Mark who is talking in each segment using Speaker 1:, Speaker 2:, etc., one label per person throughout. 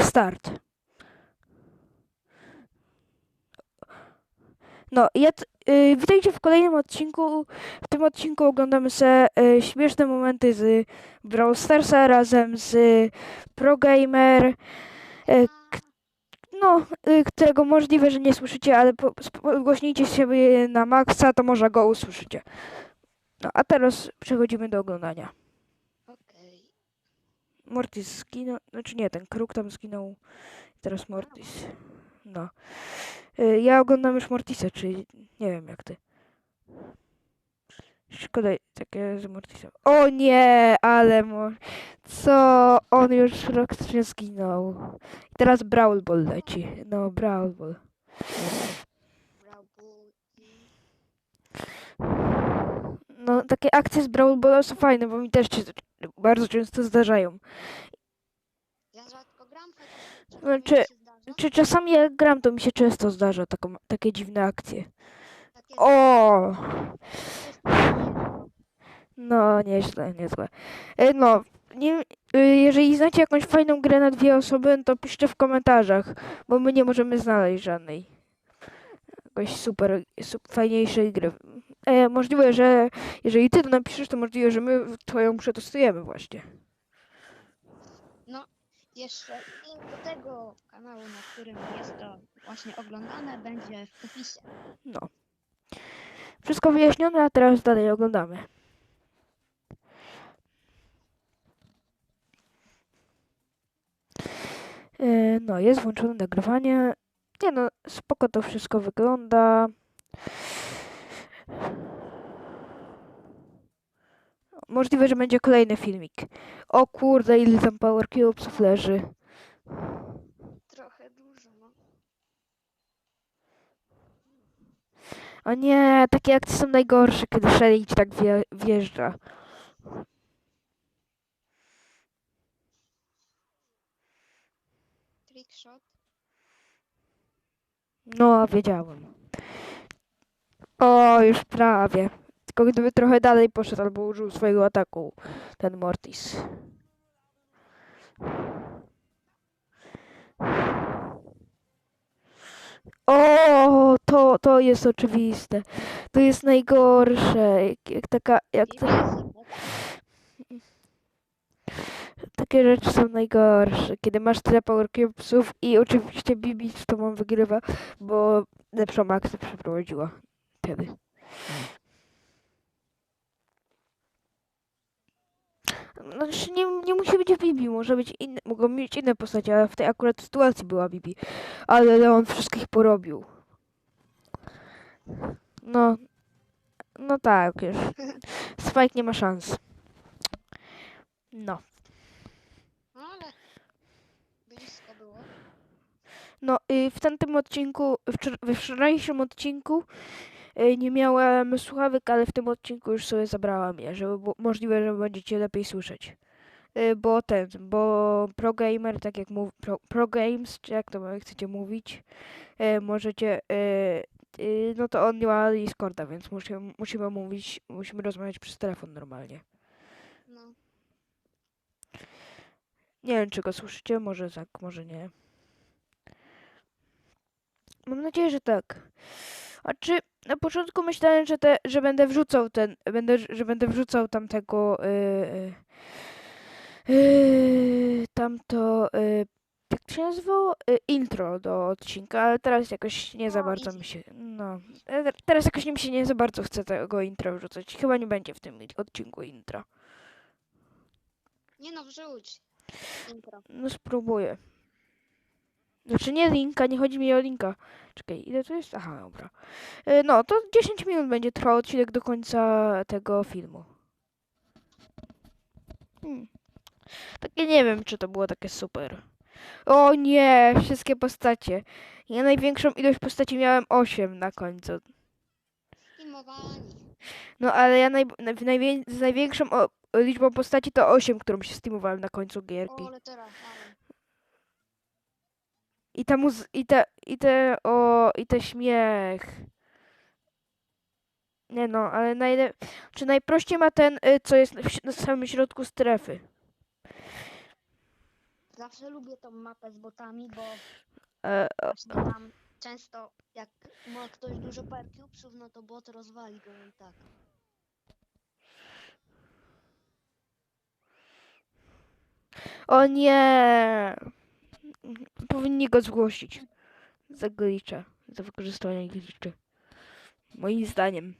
Speaker 1: Start. No, ja y, witajcie w kolejnym odcinku. W tym odcinku oglądamy sobie y, śmieszne momenty z Brawl Starsa razem z ProGamer, y, no, y, którego możliwe, że nie słyszycie, ale po, podgłośnijcie się na maksa, to może go usłyszycie. No, a teraz przechodzimy do oglądania. Mortis zginął, znaczy nie, ten kruk tam zginął. Teraz Mortis. No. Y, Ja oglądam już Mortisa, czyli nie wiem jak ty. Szkoda takie z Mortisem. O nie, ale mo... Co? On już praktycznie zginął. I teraz Brawl Ball leci. No, Brawl Ball. No, takie akcje z Brawl Balla są fajne, bo mi też się bardzo często zdarzają.
Speaker 2: Ja rzadko gram, chociaż
Speaker 1: No, czy-. Czy czasami jak gram, to mi się często zdarza taką, takie dziwne akcje.
Speaker 2: Takie
Speaker 1: O! No, nieźle, niezłe. E, No, nie, y, jeżeli znacie jakąś fajną grę na dwie osoby, to piszcie w komentarzach, bo my nie możemy znaleźć żadnej. Jakoś super, super fajniejszej gry. E, możliwe, że jeżeli ty to napiszesz, to możliwe, że my twoją przetestujemy właśnie.
Speaker 2: Jeszcze link do tego kanału, na którym jest to właśnie oglądane, będzie w opisie.
Speaker 1: No. Wszystko wyjaśnione, a teraz dalej oglądamy. E, No, jest włączone nagrywanie. Nie no, spoko to wszystko wygląda. Możliwe, że będzie kolejny filmik. O kurde, ile tam Power Cubesów leży.
Speaker 2: Trochę dużo, no.
Speaker 1: O nie, takie akcje są najgorsze, kiedy Shelly ci tak wje, wjeżdża.
Speaker 2: Trickshot.
Speaker 1: No, wiedziałem. O, już prawie. Tylko gdyby trochę dalej poszedł albo użył swojego ataku, ten Mortis. O, to, to jest oczywiste. To jest najgorsze. Jak, jak taka, jak
Speaker 2: Easy,
Speaker 1: takie rzeczy są najgorsze. Kiedy masz tyle Power Cubesów i oczywiście Bibi z tobą wygrywa, bo lepszą akcję przeprowadziła wtedy. Znaczy nie, nie musi być Bibi, może być inne, mogą mieć inne postacie, ale w tej akurat sytuacji była Bibi. Ale Leon wszystkich porobił. No, no tak, już. Spike nie ma szans. No.
Speaker 2: No ale... Blisko było.
Speaker 1: No, y, w tamtym odcinku, wczor- we wczorajszym odcinku nie miałem słuchawek, ale w tym odcinku już sobie zabrałam je, żeby było możliwe, że będziecie lepiej słyszeć. Y, Bo ten, bo ProGamer, tak jak mów, pro, ProGames, czy jak to chcecie mówić, y, możecie, no to on nie ma Discorda, więc musimy, musimy mówić, musimy rozmawiać przez telefon normalnie.
Speaker 2: No.
Speaker 1: Nie wiem, czy go słyszycie, może tak, może nie. Mam nadzieję, że tak. A czy na początku myślałem, że, te, że będę wrzucał ten, będę, że będę wrzucał tamtego, yy, yy, tamto, yy, jak się nazywało? Yy, intro do odcinka, ale teraz jakoś nie za
Speaker 2: No,
Speaker 1: bardzo mi się, no, e, teraz jakoś mi się nie za bardzo chce tego intro wrzucać. Chyba nie będzie w tym odcinku intro.
Speaker 2: Nie no, wrzuć. Intro.
Speaker 1: No spróbuję. Znaczy nie linka, nie chodzi mi o linka. Czekaj, ile to jest? Aha, dobra. E, No, to 10 minut będzie trwał odcinek do końca tego filmu. Hmm. Takie nie wiem, czy to było takie super. O nie, wszystkie postacie. Ja największą ilość postaci miałem 8 na końcu. No ale ja naj, naj, najwię, z największą liczbą postaci to 8, którą się steamowałem na końcu gierki.
Speaker 2: O, ale teraz, ale...
Speaker 1: I ta muz... i te, i te, o, i te śmiech. Nie no, ale najle... czy najprościej ma ten, y, co jest w, na samym środku strefy.
Speaker 2: Zawsze lubię tą mapę z botami, bo
Speaker 1: E, o,
Speaker 2: tam często jak ma ktoś dużo percubesów, no to bot rozwali go i tak.
Speaker 1: o nie! Powinni go zgłosić. Za glitcha. Za wykorzystywanie glitchy. Moim zdaniem.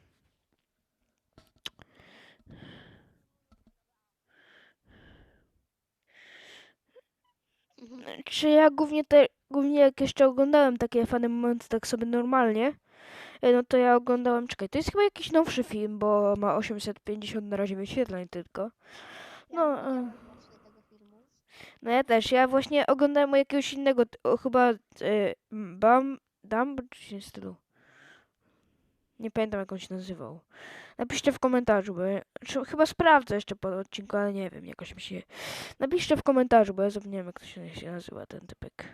Speaker 2: Mhm.
Speaker 1: Czy ja głównie te, głównie jak jeszcze oglądałem takie fany momenty tak sobie normalnie, e, no to ja oglądałem, czekaj, to jest chyba jakiś nowszy film, bo ma 850 na razie wyświetleń tylko. No,
Speaker 2: nie widziałem
Speaker 1: e.
Speaker 2: właśnie tego filmu.
Speaker 1: No ja też, ja właśnie oglądałem jakiegoś innego, o, chyba e, Bam, Dumb, czy w stylu. Nie pamiętam jak on się nazywał. Napiszcie w komentarzu, bo czy, chyba sprawdzę jeszcze po odcinku, ale nie wiem, jakoś mi się... Napiszcie w komentarzu, bo ja zapomniałem jak to się nazywa ten typek.